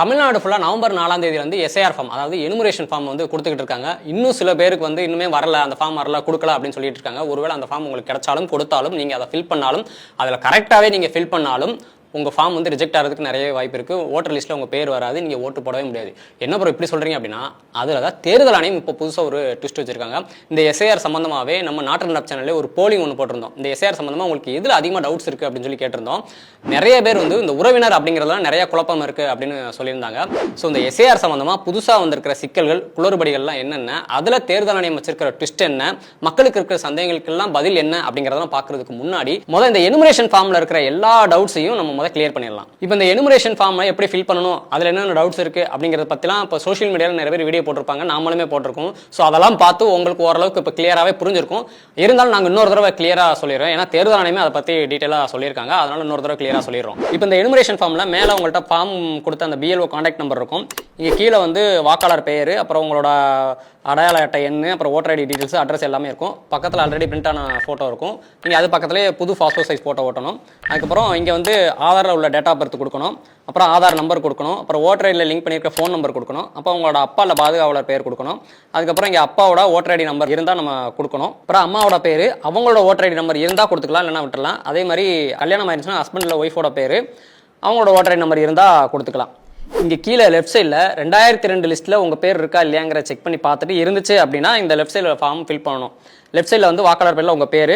தமிழ்நாடு ஃபுல்லாக நவம்பர் நாலாம் தேதி வந்து எஸ்ஐஆர் ஃபார்ம் அதாவது எனுமரேஷன் ஃபார்ம் வந்து கொடுத்துக்கிட்டு இருக்காங்க. இன்னும் சில பேருக்கு வந்து இன்னுமே வரல அந்த ஃபார்ம் வரல கொடுக்கல அப்படின்னு சொல்லிட்டு இருக்காங்க. ஒருவேளை அந்த ஃபார்ம் உங்களுக்கு கிடைச்சாலும் கொடுத்தாலும் நீங்கள் அதை ஃபில் பண்ணாலும் அதில் கரெக்டாகவே நீங்கள் ஃபில் பண்ணாலும் உங்கள் ஃபார்ம் வந்து ரிஜெக்ட் ஆகிறதுக்கு நிறைய வாய்ப்பு இருக்குது ஓட்டர் லிஸ்ட்டில் உங்கள் பேர் வராது. நீங்கள் ஓட்டு போடவே முடியாது. என்ன ப்ரோ இப்படி சொல்கிறீங்க அப்படின்னா அதில் தான் தேர்தல் ஆணையம் இப்போ புதுசாக ஒரு ட்விஸ்ட் வச்சிருக்காங்க. இந்த எஸ்ஐஆர் சம்மந்தமாகவே நம்ம நாட்டு நடப் சேனலில் ஒரு போலிங் ஒன்று போட்டிருந்தோம். இந்த எஸ்ஐஆர் சம்மந்தமாக உங்களுக்கு எதில் அதிகமாக டவுட்ஸ் இருக்குது அப்படின்னு சொல்லி கேட்டிருந்தோம். நிறைய பேர் வந்து இந்த உறவினர் அப்படிங்கிறதுலாம் நிறைய குழப்பம் இருக்குது அப்படின்னு சொல்லியிருந்தாங்க. ஸோ இந்த எஸ்ஐஆர் சம்மந்தமாக புதுசாக வந்திருக்கிற சிக்கல்கள் குளறுபடிகள்லாம் என்னென்ன அதில் தேர்தல் ஆணையம் வச்சிருக்கிற ட்விஸ்ட் என்ன மக்களுக்கு இருக்கிற சந்தேகங்களுக்கெல்லாம் பதில் என்ன அப்படிங்கிறதெல்லாம் பார்க்கறதுக்கு முன்னாடி முதல் இந்த எனுமரேஷன் ஃபார்மில் இருக்கிற எல்லா டவுட்ஸையும் நம்ம முதல்ல கிளியர் பண்ணிடலாம். இப்போ இந்த எனுமரேஷன் ஃபார்மை எப்படி ஃபில் பண்ணணும் அதில் என்னென்ன டவுட்ஸ் இருக்குது அப்படிங்கிறத பற்றிலாம் இப்போ சோஷியல் மீடியாவில் நிறைய பேர் வீடியோ போட்டிருப்பாங்க நாமளுமே போட்டிருக்கோம். ஸோ அதெல்லாம் பார்த்து உங்களுக்கு ஓரளவுக்கு இப்போ கிளியராகவே புரிஞ்சிருக்கும். இருந்தாலும் நாங்கள் இன்னொரு தடவை கிளியராக சொல்லிடுறோம். ஏன்னா தேர்தல் ஆணையமே அதை பற்றி டீட்டெயிலாக சொல்லியிருக்காங்க. அதனால் இன்னொரு தடவை கிளியராக சொல்லிடுறோம். இப்போ இந்த எனுமரேஷன் ஃபார்மில் மேலே உங்கள்கிட்ட ஃபார்ம் கொடுத்த அந்த பிஎல்ஓ காண்டாக்ட் நம்பர் இருக்கும். இங்கே கீழே வந்து வாக்காளர் பெயர் அப்புறம் உங்களோட அடையாள அட்டை எண் அப்புறம் ஓட்டர் ஐடி டீட்டெயில்ஸ் அட்ரஸ் எல்லாமே இருக்கும். பக்கத்தில் ஆல்ரெடி பிரிண்ட் ஆன ஃபோட்டோ இருக்கும். நீங்கள் அது பக்கத்துலேயே புது பாஸ்போர்ட் சைஸ் ஃபோட்டோ ஓட்டணும். அதுக்கப்புறம் இங்கே வந்து ஆதாரில் உள்ள டேட் ஆஃப் பர்த் கொடுக்கணும். அப்புறம் ஆதார் நம்பர் கொடுக்கணும். அப்புறம் ஓட்டர் ஐடியில் லிங்க் பண்ணியிருக்க ஃபோன் நம்பர் கொடுக்கணும். அப்போ உங்களோட அப்பா இல்லை பாதுகாவலர் பேர் கொடுக்கணும். அதுக்கப்புறம் இங்கே அப்பாவோட ஓட்டர் ஐடி நம்பர் இருந்தால் நம்ம கொடுக்கணும். அப்புறம் அம்மாவோட பேர் அவங்களோட ஓட்டர் ஐடி நம்பர் இருந்தால் கொடுத்துக்கலாம் இல்லைன்னா விட்டுலாம் அதே மாதிரி கல்யாணம் ஆயிருச்சுன்னா ஹஸ்பண்டில் ஒய்ஃபோட பேர் அவங்களோட ஓட்டர் ஐடி நம்பர் இருந்தால் கொடுத்துக்கலாம். இங்கே கீழே லெஃப்ட் சைடில் ரெண்டாயிரத்தி ரெண்டு லிஸ்ட்டில் உங்கள் பேர் இருக்கா இல்லையாங்கிற செக் பண்ணி பார்த்துட்டு இருந்துச்சு அப்படின்னா இந்த லெஃப்ட் சைடில் ஃபார்ம் ஃபில் பண்ணணும். லெஃப்ட் சைடில் வந்து வாக்காளர் பேரில் உங்கள் பேர்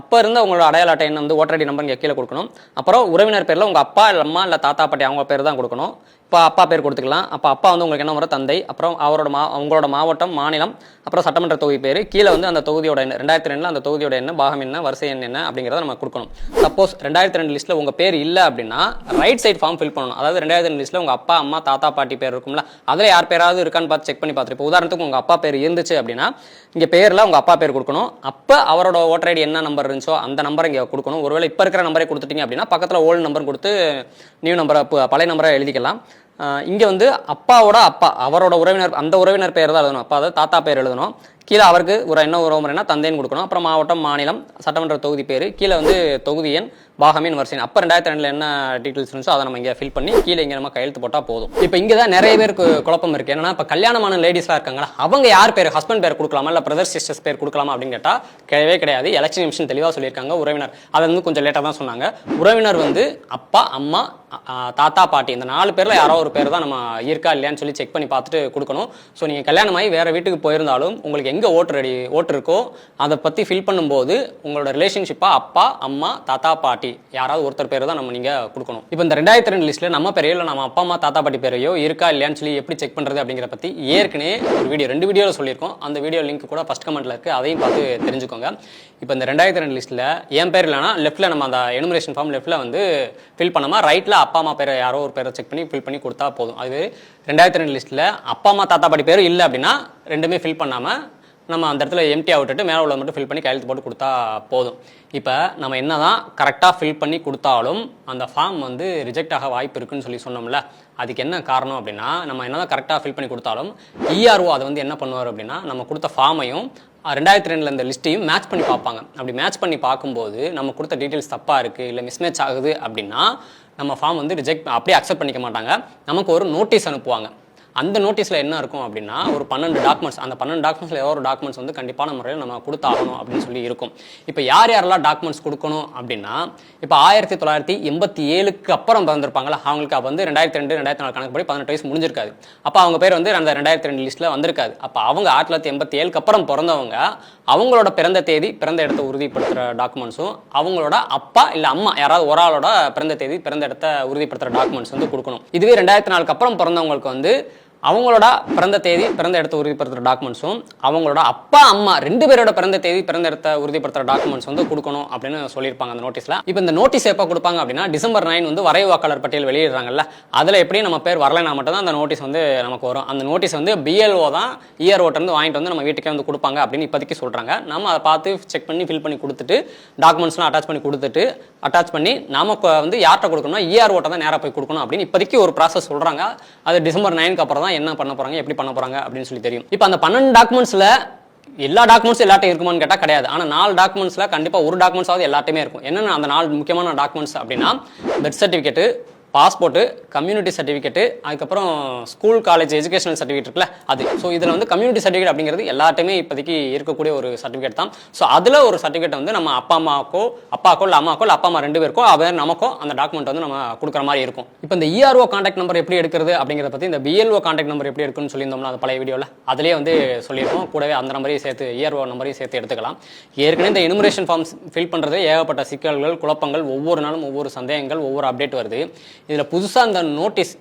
அப்போ இருந்த உங்களோட அடையாள அட்டை வந்து ஓட்டர் ஐடி நம்பர் இங்கே கீழே கொடுக்கணும். அப்புறம் உறவினர் பேரில் உங்கள் அப்பா இல்லை அம்மா இல்லை தாத்தா பாட்டி அவங்க பேர் தான் கொடுக்கணும். இப்போ அப்பா பேர் கொடுத்துக்கலாம். அப்போ அப்பா வந்து உங்களுக்கு என்ன வரும்? தந்தை. அப்புறம் அவரோட மா உங்களோட மாவட்டம் மாநிலம் அப்புறம் சட்டமன்ற தொகுதி பேர். கீழே வந்து அந்த தொகுதியோட என்ன ரெண்டாயிரத்தி ரெண்டில் அந்த தொகுதியோட என்ன பாகம் என்ன வரிசை எண் என்ன அப்படிங்கிறத நம்ம கொடுக்கணும். சப்போஸ் ரெண்டாயிரத்தி ரெண்டு லிஸ்ட்டில் உங்கள் பேர் இல்லை அப்படின்னா ரைட் சைட் ஃபார்ம் ஃபில் பண்ணணும். அதாவது ரெண்டாயிரத்தி ரெண்டு லிஸ்ட்டில் உங்கள் அப்பா அம்மா தாத்தா பாட்டி பேர் இருக்கும்ல அதில் யார் பேராவது இருக்கான்னு பார்த்து செக் பண்ணி பார்த்துட்டு. இப்போ உதாரணத்துக்கு உங்கள் அப்பா பேர் இருந்துச்சு அப்படின்னா இங்கே பேரில் உங்கள் அப்பா பேர் கொடுக்கணும். அப்போ அவரோட ஓட்டர் ஐடி என்ன நம்பர் இருந்துச்சோ அந்த நம்பரை இங்கே கொடுக்கணும். ஒருவேளை இப்போ இருக்கிற நம்பரை கொடுத்துட்டீங்க அப்படின்னா பக்கத்தில் ஓல்டு நம்பர் கொடுத்து நியூ நம்பரை பழைய நம்பரை எழுதிக்கலாம். இங்கே வந்து அப்பாவோட அப்பா அவரோட உறவினர் அந்த உறவினர் பெயர் தான் எழுதணும். அப்பா அதாவது தாத்தா பேர் எழுதணும். கீழே அவருக்கு ஒரு என்ன உறவுமுறைனா தந்தைன்னு கொடுக்கணும். அப்புறம் மாவட்டம் மாநிலம் சட்டமன்ற தொகுதி பேர். கீழே வந்து தொகுதி எண் பாகமின் வரிசை அப்போ ரெண்டாயிரத்தி ரெண்டில் என்ன டீட்டெயில்ஸ் இருந்துச்சோ அதை நம்ம இங்கே ஃபில் பண்ணி கீழே இங்கே நம்ம கையெழுத்து போட்டால் போதும். இப்போ இங்கே தான் நிறைய பேருக்கு குழப்பம் இருக்குது என்னன்னா இப்போ கல்யாணமான லேடிஸ்லாம் இருக்காங்களா? அவங்க யார் பேர்? ஹஸ்பண்ட் பேர் கொடுக்கலாமா? இல்லை பிரதர் சிஸ்டர்ஸ் பேர் கொடுக்கலாமா அப்படின்னு கேட்டால் கிடையவே கிடையாது. எலெக்ஷன் கமிஷன் தெளிவாக சொல்லியிருக்காங்க. உறவினர். அதை வந்து கொஞ்சம் லேட்டாக தான் சொன்னாங்க. உறவினர் வந்து அப்பா அம்மா தாத்தா பாட்டி இந்த நாலு பேரில் யாரோ ஒரு பேர் தான் நம்ம இருக்கா இல்லையான்னு சொல்லி செக் பண்ணி பார்த்துட்டு கொடுக்கணும். ஸோ நீங்கள் கல்யாணமாகி வேறு வீட்டுக்கு போயிருந்தாலும் உங்களுக்கு எங்கே ஓட்டர் ரெடி ஓட்டு இருக்கோ அதை பற்றி ஃபில் பண்ணும்போது உங்களோட ரிலேஷன்ஷிப்பாக அப்பா அம்மா தாத்தா பாட்டி யாராவது ஒருத்தர் பேர் தான் நம்ம நீங்கள் கொடுக்கணும். இப்போ இந்த ரெண்டாயிரத்தி ரெண்டு லிஸ்ட்டில் நம்ம பேரையோ இல்லை நம்ம அப்பா அம்மா தாத்தா பாட்டி பேரையோ இருக்கா இல்லையான்னு சொல்லி எப்படி செக் பண்ணுறது அப்படிங்கிற பற்றி ஏற்கனவே ஒரு வீடியோ ரெண்டு வீடியோவில் சொல்லியிருக்கோம். அந்த வீடியோ லிங்க் கூட ஃபஸ்ட் கமெண்ட்டில் இருக்குது அதையும் பார்த்து தெரிஞ்சுக்கோங்க. இப்போ இந்த ரெண்டாயிரத்தி ரெண்டு லிஸ்ட்டில் என் பேர் இல்லைனா லெஃப்ட்டில் நம்ம அந்த எனுமரேஷன் ஃபார்ம் லெஃப்ட்டில் வந்து ஃபில் பண்ணாமல் ரைட்டில் அப்பா அம்மா பேரை யாரோ ஒரு பேரை செக் பண்ணி ஃபில் பண்ணி கொடுத்தா போதும். அது ரெண்டாயிரத்தி ரெண்டு லிஸ்ட்டில் அப்பா அம்மா தாத்தா பாட்டி பேர் இல்லை அப்படின்னா ரெண்டுமே ஃபில் பண்ணாமல் நம்ம அந்த இடத்துல எம்டியாக விட்டுட்டு மேலே உள்ள மட்டும் ஃபில் பண்ணி கையெழுத்து போட்டு கொடுத்தா போதும். இப்போ நம்ம என்ன தான் கரெக்டாக ஃபில் பண்ணி கொடுத்தாலும் அந்த ஃபார்ம் வந்து ரிஜெக்ட் ஆக வாய்ப்பு இருக்குன்னு சொல்லி சொன்னோம்ல அதுக்கு என்ன காரணம் அப்படின்னா நம்ம என்ன தான் கரெக்டாக ஃபில் பண்ணி கொடுத்தாலும் இஆர்ஓ அதை வந்து என்ன பண்ணுவார் அப்படின்னா நம்ம கொடுத்த ஃபார்மையும் ரெண்டாயிரத்தி ரெண்டில் இந்த லிஸ்ட்டையும் மேட்ச் பண்ணி பார்ப்பாங்க. அப்படி மேட்ச் பண்ணி பார்க்கும்போது நம்ம கொடுத்த டீட்டெயில்ஸ் தப்பாக இருக்குது இல்லை மிஸ்மேட்ச் ஆகுது அப்படின்னா நம்ம ஃபார்ம் வந்து ரிஜெக்ட் அப்படியே அக்செப்ட் பண்ணிக்க மாட்டாங்க. நமக்கு ஒரு நோட்டீஸ் அனுப்புவாங்க. அந்த நோட்டீஸில் என்ன இருக்கும் அப்படின்னா ஒரு பன்னெண்டு டாக்குமெண்ட்ஸ் அந்த பன்னெண்டு டாக்குமெண்ட்ஸில் ஏதோ ஒரு டாக்குமெண்ட்ஸ் வந்து கண்டிப்பான முறையில் நம்ம கொடுத்தாகணும் அப்படின்னு சொல்லி இருக்கும். இப்போ யார் யாரெல்லாம் டாக்குமெண்ட்ஸ் கொடுக்கணும் அப்படின்னா இப்போ ஆயிரத்தி தொள்ளாயிரத்தி எண்பத்தி ஏழுக்கு அப்புறம் பிறந்திருப்பாங்களா அவங்களுக்கு அப்போ வந்து ரெண்டாயிரத்தி ரெண்டு ரெண்டாயிரத்தி நாலு கணக்கு படி பதினெட்டு வயசு முடிஞ்சிருக்காது. அப்போ அவங்க பேர் வந்து அந்த ரெண்டாயிரத்தி ரெண்டு லிஸ்ட்டில் வந்திருக்காது. அப்போ அவங்க ஆயிரத்தி தொள்ளாயிரத்தி எண்பத்தி ஏழுக்கு அப்புறம் பிறந்தவங்க அவங்களோட பிறந்த தேதி பிறந்த இடத்த உறுதிப்படுத்துகிற டாக்குமெண்ட்ஸும் அவங்களோட அப்பா இல்லை அம்மா யாராவது ஒரு ஆளோட பிறந்த தேதி பிறந்த இடத்த உறுதிப்படுத்துகிற டாக்குமெண்ட்ஸ் வந்து கொடுக்கணும். இதுவே ரெண்டாயிரத்தி நாலுக்கு அப்புறம் பிறந்தவங்களுக்கு வந்து அவங்களோட பிறந்த தேதி பிறந்த இடத்த உறுதிப்படுத்துகிற டாக்குமெண்ட்ஸும் அவங்களோட அப்பா அம்மா ரெண்டு பேரோட பிறந்த தேதி பிறந்த இடத்த உறுதிப்படுத்துகிற டாக்குமெண்ட்ஸ் வந்து கொடுக்கணும் அப்படின்னு சொல்லியிருப்பாங்க அந்த நோட்டீஸில் இப்போ இந்த நோட்டீஸ் எப்போ கொடுப்பாங்க அப்படின்னா டிசம்பர் நைன் வந்து வரைவு வாக்காளர் பட்டியல் வெளியிடுறாங்கல்ல அதில் எப்படி நம்ம பேர் வரலைனா மட்டும் தான் அந்த நோட்டீஸ் வந்து நமக்கு வரும். அந்த நோட்டீஸ் வந்து பிஎல்ஓ தான் இயர்ஓட்டேருந்து வாங்கிட்டு வந்து நம்ம வீட்டுக்கே வந்து கொடுப்பாங்க அப்படின்னு இப்போதைக்கு சொல்கிறாங்க நம்ம அதை பார்த்து செக் பண்ணி ஃபில் பண்ணி கொடுத்துட்டு டாக்குமெண்ட்ஸ்லாம் அட்டாச் பண்ணி கொடுத்துட்டு அட்டாச் பண்ணி நமக்கு வந்து யார்கிட்ட கொடுக்கணும்னா இஆர்ஓட்ட தான் நேராக போய் கொடுக்கணும் அப்படின்னு இப்போதைக்கு ஒரு ப்ராசஸ் சொல்கிறாங்க அது டிசம்பர் நைனுக்கு அப்புறம் தான் என்ன பண்ண போகிறாங்க எப்படி பண்ண போகிறாங்க அப்படின்னு சொல்லி தெரியும். இப்போ அந்த பன்னெண்டு டாக்குமெண்ட்ஸில் எல்லா டாக்குமெண்ட்ஸ் எல்லாட்டையும் இருக்குமான்னு கேட்டால் கிடையாது. ஆனால் நாலு டாக்குமெண்ட்ஸில் கண்டிப்பாக ஒரு டாக்குமெண்ட்ஸாவது எல்லாத்தையுமே இருக்கும். என்னென்ன அந்த நாலு முக்கியமான டாக்குமெண்ட்ஸ் அப்படின்னா birth certificate passport community certificate அதுக்கப்புறம் ஸ்கூல் காலேஜ் எஜுகேஷனல் சர்டிஃபிகேட் இருக்குல்ல அது. ஸோ இதில் வந்து கம்யூனிட்டி சர்டிஃபிகேட் அப்படிங்கிறது எல்லாத்தையுமே இப்போதைக்கு இருக்கக்கூடிய ஒரு சர்டிஃபிகேட் தான். ஸோ அதில் ஒரு சர்டிஃபிகேட் வந்து நம்ம அப்பா அம்மாக்கோ அப்பாக்கோ இல்லை அம்மாக்கோ இல்லை அப்பா அம்மா ரெண்டு பேருக்கோ அவர் நமக்கோ அந்த டாக்குமெண்ட் வந்து நம்ம கொடுக்குற மாதிரி இருக்கும். இப்போ இந்த இஆர்ஓ காண்டாக்ட் நம்பர் எப்படி எடுக்கிறது அப்படிங்கிறத பற்றி இந்த பிஎல்ஓ காண்டாக்ட் நம்பர் எப்படி எடுக்குன்னு சொல்லியிருந்தோம்னா அந்த பழைய வீடியோவில் அதிலே வந்து சொல்லியிருக்கோம். கூடவே அந்த நம்பரையும் சேர்த்து இஆர்ஓ நம்பரையும் சேர்த்து எடுத்துக்கலாம். ஏற்கனவே இந்த எனுமரேஷன் ஃபார்ம்ஸ் ஃபில் பண்ணுறது ஏகப்பட்ட சிக்கல்கள் குழப்பங்கள் ஒவ்வொரு நாளும் ஒவ்வொரு சந்தேகங்கள் ஒவ்வொரு அப்டேட் வருது. இதில் புதுசாக அந்த நோட்டீஸ்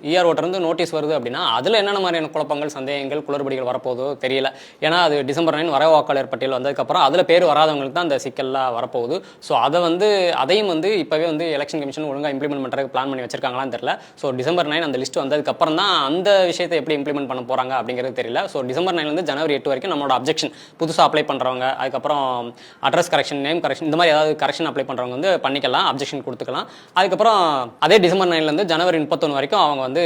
இருந்து நோட்டீஸ் வருது அப்படின்னா அதில் என்னென்ன மாதிரியான குழப்பங்கள் சந்தேகங்கள் குளறுபடிகள் வரப்போதோ தெரியல. ஏன்னா அது டிசம்பர் நைன் வர வாக்காளர் பட்டியல் வந்ததுக்கப்புறம் அதில் பேர் வராதவங்களுக்கு தான் அந்த சிக்கல்லாம் வரப்போகுது. ஸோ அதை வந்து அதையும் வந்து இப்போவே வந்து எலெக்ஷன் கமிஷன் ஒழுங்காக இம்ப்ளிமெண்ட் பண்ணுறதுக்கு பிளான் பண்ணி வச்சிருக்காங்களான்னு தெரியல. ஸோ டிசம்பர் நைன் அந்த லிஸ்ட் வந்ததுக்கப்புறம் தான் அந்த விஷயத்தை எப்படி இம்ப்ளிமெண்ட் பண்ண போகிறாங்க அப்படிங்கிறது தெரியல. ஸோ டிசம்பர் நைன்லேருந்து ஜனவரி எட்டு வரைக்கும் நம்மளோட அப்ஜெக்ஷன் புதுசாக அப்ளை பண்ணுறவங்க அதுக்கப்புறம் அட்ரஸ் கரெக்ஷன் நேம் கரெக்ஷன் இந்த மாதிரி ஏதாவது கரெக்ஷன் அப்ளை பண்ணுறவங்க வந்து பண்ணிக்கலாம் அப்ஜெக்ஷன் கொடுத்துக்கலாம். அதுக்கப்புறம் அதே டிசம்பர் நைனில் நைன்லேருந்து ஜனவரி முப்பத்தொன்று வரைக்கும் அவங்க வந்து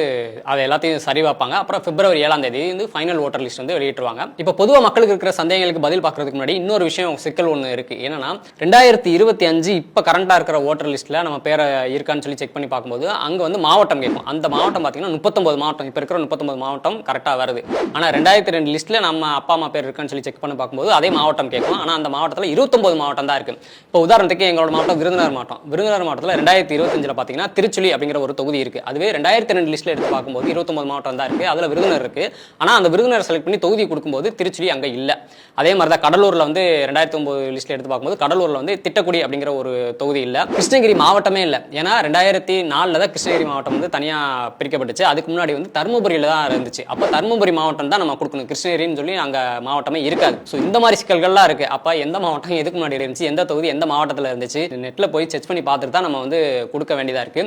அதை எல்லாத்தையும் சரி வைப்பாங்க அப்புறம் பிப்ரவரி ஏழாம் தேதி வந்து ஃபைனல் ஓட்டர் லிஸ்ட் வந்து வெளியிட்டுருவாங்க. இப்போ பொதுவாக மக்களுக்கு இருக்கிற சந்தேகங்களுக்கு பதில் பார்க்கறதுக்கு முன்னாடி இன்னொரு விஷயம் சிக்கல் ஒன்று இருக்கு. என்னன்னா ரெண்டாயிரத்தி இருபத்தி அஞ்சு இப்போ கரண்டாக இருக்கிற ஓட்டர் லிஸ்ட்டில் நம்ம பேரை இருக்கான்னு சொல்லி செக் பண்ணி பார்க்கும்போது அங்கே வந்து மாவட்டம் கேட்கும். அந்த மாவட்டம் பார்த்தீங்கன்னா முப்பத்தொம்பது மாவட்டம். இப்போ இருக்கிற முப்பத்தொம்பது மாவட்டம் கரெக்டாக வருது. ஆனால் ரெண்டாயிரத்தி ரெண்டு லிஸ்ட்டில் நம்ம அப்பா அம்மா பேர் இருக்கான்னு சொல்லி செக் பண்ணி பார்க்கும்போது அதே மாவட்டம் கேட்கும். ஆனால் அந்த மாவட்டத்தில் இருபத்தொம்பது மாவட்டம் தான் இருக்கு. இப்போ உதாரணத்துக்கு எங்களோட மாவட்டம் விருதுநகர் மாவட்டம். விருதுநகர் மாவட்டத்தில் ரெண்டாயிரத்தி இருபத்தஞ்சில் பார்த்தீங்கன்னா திருச்சுழி அப்படிங்கிற ஒரு தொகுதி இருக்கு. அதுவே ரெண்டாயிரத்தி ரெண்டு லிஸ்ட்டில் எடுத்து பார்க்கும்போது இருபத்தொம்பது மாவட்டம் தான் இருக்கு. அதில் விருதுநர் இருக்கு. ஆனால் அந்த விருதுநர் செலக்ட் பண்ணி தொகுதி கொடுக்கும்போது திருச்சி அங்கே இல்லை. அதே மாதிரி தான் கடலூரில் வந்து ரெண்டாயிரத்தி ஒன்பது லிஸ்ட்டில் எடுத்து பார்க்கும்போது கடலூரில் வந்து திட்டக்குடி அப்படிங்கிற ஒரு தொகுதி இல்லை. கிருஷ்ணகிரி மாவட்டமே இல்லை. ஏன்னா ரெண்டாயிரத்தி நாலில் தான் கிருஷ்ணகிரி மாவட்டம் வந்து தனியாக பிரிக்கப்பட்டுச்சு. அதுக்கு முன்னாடி வந்து தருமபுரியில் தான் இருந்துச்சு. அப்போ தருமபுரி மாவட்டம் தான் நம்ம கொடுக்கணும். கிருஷ்ணகிரின்னு சொல்லி அங்கே மாவட்டமே இருக்காது. ஸோ இந்த மாதிரி சிக்கல்கள்லாம் இருக்கு. அப்போ எந்த மாவட்டம் எதுக்கு முன்னாடி இருந்துச்சு? எந்த தொகுதி எந்த மாவட்டத்தில் இருந்துச்சு? நெட்டில் போய் செக் பண்ணி பார்த்துட்டு தான் நம்ம வந்து கொடுக்க வேண்டியதாக இருக்கு.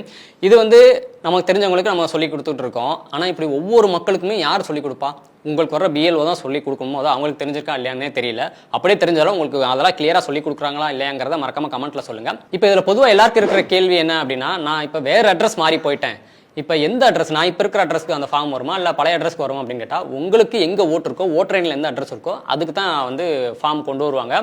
இது வந்து நமக்கு தெரிஞ்சவங்களுக்கு நம்ம சொல்லி கொடுத்துட்ருக்கோம். ஆனால் இப்படி ஒவ்வொரு மக்களுக்குமே யார் சொல்லி கொடுப்பா? உங்களுக்கு வர பிஎல்ஓ தான் சொல்லி கொடுக்கணுமோ? அது அவங்களுக்கு தெரிஞ்சிருக்கா இல்லையானே தெரியல. அப்படியே தெரிஞ்சாலும் உங்களுக்கு அதெல்லாம் கிளியராக சொல்லி கொடுக்குறாங்களா இல்லையாங்கிறத மறக்காம கமெண்ட்ல சொல்லுங்கள் இப்போ இதில் பொதுவாக எல்லாருக்கும் இருக்கிற கேள்வி என்ன அப்படின்னா நான் இப்போ வேறு அட்ரஸ் மாறி போயிட்டேன். இப்போ எந்த அட்ரஸ் நான் இப்போ இருக்கிற அட்ரஸ்க்கு அந்த ஃபார்ம் வருமா? இல்லை பழைய அட்ரஸ்க்கு வருமா அப்படின்னு கேட்டால் உங்களுக்கு எங்கே ஓட்டு இருக்கோ ஓட்டர் எண்ணில் எந்த அட்ரஸ் இருக்கோ அதுக்கு தான் வந்து ஃபார்ம் கொண்டு வருவாங்க.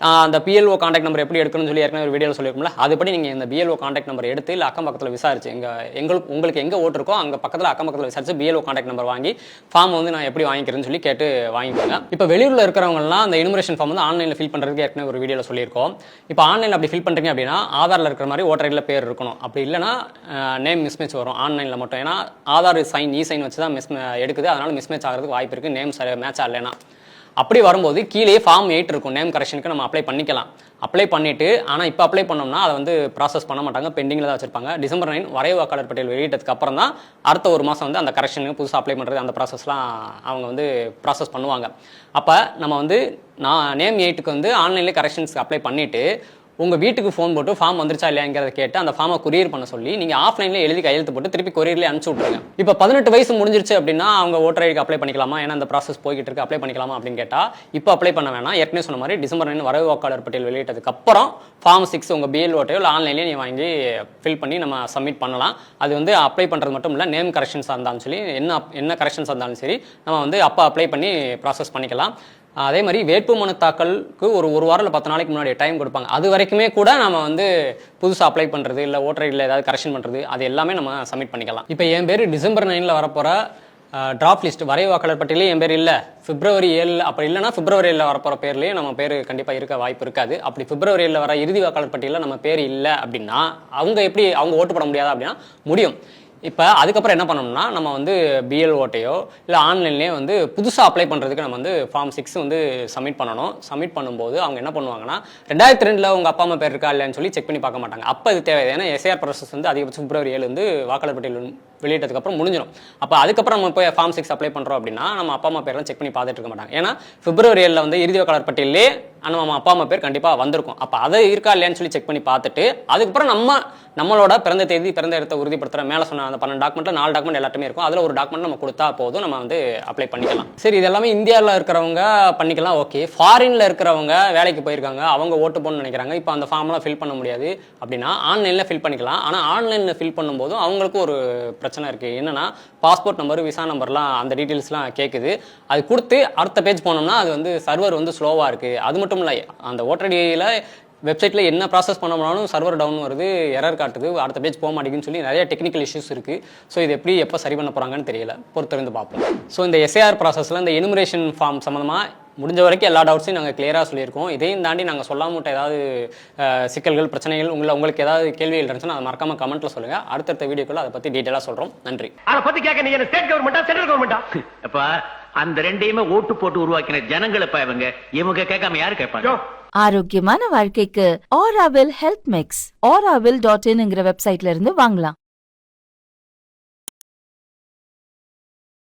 அந்த பிஎல்ஓ காண்டாக்ட் நம்பர் எப்படி எடுக்கணும்னு சொல்லி ஏற்கனவே ஒரு வீடியோவில் சொல்லியிருக்கோம்ல அதுபடி நீங்கள் இந்த பிஎல்ஓ காண்டாக்ட் நம்பர் எடுத்து இல்லை அக்கம் பக்கத்தில் விசாரிச்சு எங்கள் எங்களுக்கு உங்களுக்கு எங்கே ஓட்டு இருக்கோ அங்கே பக்கத்தில் அக்கம் பக்கத்தில் விசாரிச்சு பிஎல்ஓ காண்டாக்ட் நம்பர் வாங்கி ஃபார்ம் வந்து நான் எப்படி வாங்கிக்கிறேன்னு சொல்லி கேட்டு வாங்கிக்கோங்க. இப்போ வெளியூரில் இருக்கிறவங்கலாம் அந்த இனிமரேஷன் ஃபார்ம் வந்து ஆன்லைனில் ஃபில் பண்ணுறதுக்கு ஏற்கனவே ஒரு வீடியோவில் சொல்லியிருக்கோம். இப்போ ஆன்லைனில் அப்படி ஃபில் பண்ணுறீங்க அப்படின்னா ஆதாரில் இருக்கிற மாதிரி ஓட்டர் ஐடியில் பேர் இருக்கணும். அப்படி இல்லைனா நேம் மிஸ்மேட்ச் வரும் ஆன்லைனில் மட்டும். ஏன்னா ஆதார் சைன் இ சைன் வச்சு தான் மிஸ் எடுக்குது. அதனால மிஸ்மேட்ச் ஆகிறதுக்கு வாய்ப்பு இருக்குது நேம் சரி மேட்ச் ஆகலைன்னா. அப்படி வரும்போது கீழே ஃபார்ம் எயிட் இருக்கும். நேம் கரெக்ஷனுக்கு நம்ம அப்ளை பண்ணிக்கலாம். அப்ளை பண்ணிட்டு ஆனால் இப்போ அப்ளை பண்ணோம்னா அதை வந்து ப்ராசஸ் பண்ண மாட்டாங்க. பெண்டிங்கில் தான் வச்சிருப்பாங்க. டிசம்பர் நைன் வரைவு வாக்காளர் பட்டியல் வெளியிட்டதுக்கு அப்புறம் தான் அடுத்த ஒரு மாதம் வந்து அந்த கரெக்ஷனுக்கு புதுசாக அப்ளை பண்ணுறது அந்த ப்ராசஸ்லாம் அவங்க வந்து ப்ராசஸ் பண்ணுவாங்க. அப்போ நம்ம வந்து நான் நேம் எயிட்டுக்கு வந்து ஆன்லைன்லேயே கரெக்ஷன்ஸ்க்கு அப்ளை பண்ணிவிட்டு உங்கள் வீட்டுக்கு ஃபோன் போட்டு ஃபார்ம் வந்துருச்சா இல்லையாங்கிறத கேட்டு அந்த ஃபார்மை கொரியர் பண்ண சொல்லி நீங்கள் ஆஃப்லைனில் எழுதி கையெழுத்து போட்டு திருப்பி கொரியர்லேயே அனுப்பிச்சு விட்ருங்க இப்போ பதினெட்டு வயசு முடிஞ்சிருச்சு அப்படின்னா அவங்க ஓட்டர் ஐடிக்கு அப்ளை பண்ணிக்கலாமா? ஏன்னா அந்த ப்ராசஸ் போய்கிட்டு இருக்கு அப்ளை பண்ணிக்கலாமா அப்படின்னு கேட்டால் இப்போ அப்ளை பண்ண வேணாம். ஏற்கனவே சொன்ன மாதிரி டிசம்பர் நைன் வரவு வாக்காளர் பட்டியல் வெளியிட்டதுக்கப்புறம் ஃபார்ம் சிக்ஸ் உங்கள் பிஎல் ஓட்டையோ இல்லை ஆன்லைன்லேயே நீ வாங்கி ஃபில் பண்ணி நம்ம சப்மிட் பண்ணலாம். அது வந்து அப்ளை பண்ணுறது மட்டும் இல்லை நேம் கரெக்ஷன்ஸாக இருந்தாலும் சரி என்ன என்ன கரெக்ஷன்ஸாக இருந்தாலும் சரி நம்ம வந்து அப்போ அப்ளை பண்ணி ப்ராசஸ் பண்ணிக்கலாம். அதே மாதிரி வேட்புமனு தாக்கலுக்கு ஒரு ஒரு வாரம் இல்லை பத்து நாளைக்கு முன்னாடி டைம் கொடுப்பாங்க. அது வரைக்குமே கூட நம்ம வந்து புதுசாக அப்ளை பண்ணுறது இல்லை ஓட்டர் இல்லை ஏதாவது கரெக்ஷன் பண்ணுறது அது எல்லாமே நம்ம சப்மிட் பண்ணிக்கலாம். இப்போ என் பேர் டிசம்பர் நைனில் வரப்போகிற டிராப் லிஸ்ட் வரைவு வாக்காளர் பட்டியலே என் பேர் இல்லை. பிப்ரவரி ஏழு அப்படி இல்லைனா பிப்ரவரி ஏழில் வரப்போகிற பேர்லேயே நம்ம பேர் கண்டிப்பாக இருக்க வாய்ப்பு இருக்காது. அப்படி பிப்ரவரி ஏழில் வர இறுதி வாக்காளர் பட்டியலில் நம்ம பேர் இல்லை அப்படின்னா அவங்க எப்படி அவங்க ஓட்டு போட முடியாதா அப்படின்னா முடியும். இப்போ அதுக்கப்புறம் என்ன பண்ணணும்னா நம்ம வந்து பிஎல் ஓட்டையோ இல்லை ஆன்லைன்லேயே வந்து புதுசாக அப்ளை பண்ணுறதுக்கு நம்ம வந்து ஃபார்ம் சிக்ஸ் வந்து சப்மிட் பண்ணணும். சப்மிட் பண்ணும்போது அவங்க என்ன பண்ணுவாங்கன்னா ரெண்டாயிரத்தி ரெண்டில் உங்கள் அப்பா அம்மா பேர் இருக்கா இல்லைன்னு சொல்லி செக் பண்ணி பார்க்க மாட்டாங்க. அப்போ இது தேவை ஏன்னா எஸ்ஏஆர் ப்ராசஸ் வந்து அதிகபட்சம் பிப்ரவரி ஏழு வந்து வாக்காளர் பட்டியல் வெளியிட்டதுக்கு அப்புறம் முடிஞ்சிடும் அப்போ அதுக்கப்புறம் நம்ம போய் ஃபார்ம் சிக்ஸ் அப்ளை பண்ணுறோம் அப்படின்னா நம்ம அப்பா அம்மா பேர்லாம் செக் பண்ணி பார்த்துட்டு இருக்க மாட்டாங்க. ஏன்னா பிப்ரவரி ஏழில் வந்து இறுதி வாக்காளர் பட்டியலே நம்ம அப்பா அம்மா பேர் கண்டிப்பாக வந்திருக்கும். அப்போ அதை இருக்கா இல்லையான்னு சொல்லி செக் பண்ணி பார்த்துட்டு அதுக்கப்புறம் நம்ம நம்மளோட பிறந்த தேதி பிறந்த இடத்தை உறுதிப்படுத்துகிற மேலே சொன்ன அந்த பன்னெண்டு டாக்குமெண்ட்ல நாலு டாக்குமெண்ட் எல்லாத்துமே இருக்கும். அதில் ஒரு டாக்குமெண்ட் நம்ம கொடுத்தா போதும் நம்ம வந்து அப்ளை பண்ணிக்கலாம். சரி இது எல்லாமே இந்தியாவில் இருக்கிறவங்க பண்ணிக்கலாம் ஓகே ஃபாரினில் இருக்கிறவங்க வேலைக்கு போயிருக்காங்க அவங்க ஓட்டு போடணும்னு நினைக்கிறாங்க. இப்போ அந்த ஃபார்ம்லாம் ஃபில் பண்ண முடியாது அப்படின்னா ஆன்லைனில் ஃபில் பண்ணிக்கலாம். ஆனால் ஆன்லைனில் ஃபில் பண்ணும்போதும் அவங்களுக்கு ஒரு பிரச்சனை இருக்குது என்னன்னா பாஸ்போர்ட் நம்பர் விசா நம்பர்லாம் அந்த டீட்டெயில்ஸ்லாம் கேட்குது அது கொடுத்து அடுத்த பேஜ் போனோம்னா அது வந்து சர்வர் வந்து ஸ்லோவாக இருக்குது அது மட்டும் இல்லை அந்த ஓட்டர் ஐடியில் வெப்சைட்டில் என்ன ப்ராசஸ் பண்ண போனாலும் சர்வர் டவுன் வருது எரர் காட்டுது அடுத்த பேஜ் போக மாட்டேங்குதுன்னு சொல்லி நிறைய டெக்னிக்கல் இஷ்யூஸ் இருக்குது ஸோ இது எப்படி எப்போ சரி பண்ண போகிறாங்கன்னு தெரியல. பொறுத்திருந்து பார்ப்போம். ஸோ இந்த எஸ்ஏஆர் ப்ராசஸில் இந்த எனுமரேஷன் ஃபார்ம் சம்மந்தமாக முடிஞ்ச வரைக்கும் எல்லா டவுட்ஸையும் நாங்கள் கிளியராக சொல்லியிருக்கோம். இதையும் தாண்டி நாங்கள் சொல்லாம விட்ட ஏதாவது சிக்கல்கள் பிரச்சனைகள் உங்களை உங்களுக்கு ஏதாவது கேள்விகள் இருந்துச்சுன்னா அதை மறக்காம கமெண்ட்ல சொல்லுங்கள் அடுத்தடுத்த வீடியோக்குள்ள அதை பற்றி டீட்டெயிலாக சொல்கிறோம் நன்றி. அத பத்தி கேட்க நீங்க ஸ்டேட் கவர்மெண்டா சென்ட்ரல் கவர்மெண்டா அப்பா அந்த ரெண்டையுமே ஓட்டு போட்டு உருவாக்கின ஜனங்களப்பா இவங்க? இவங்க கேட்காம யாரு கேட்பாங்க? யோ ஆரோக்கியமான வாழ்க்கைக்கு Aravil health mix Aravil dot இன்ங்கிற வெப்சைட்ல இருந்து வாங்கலாம்.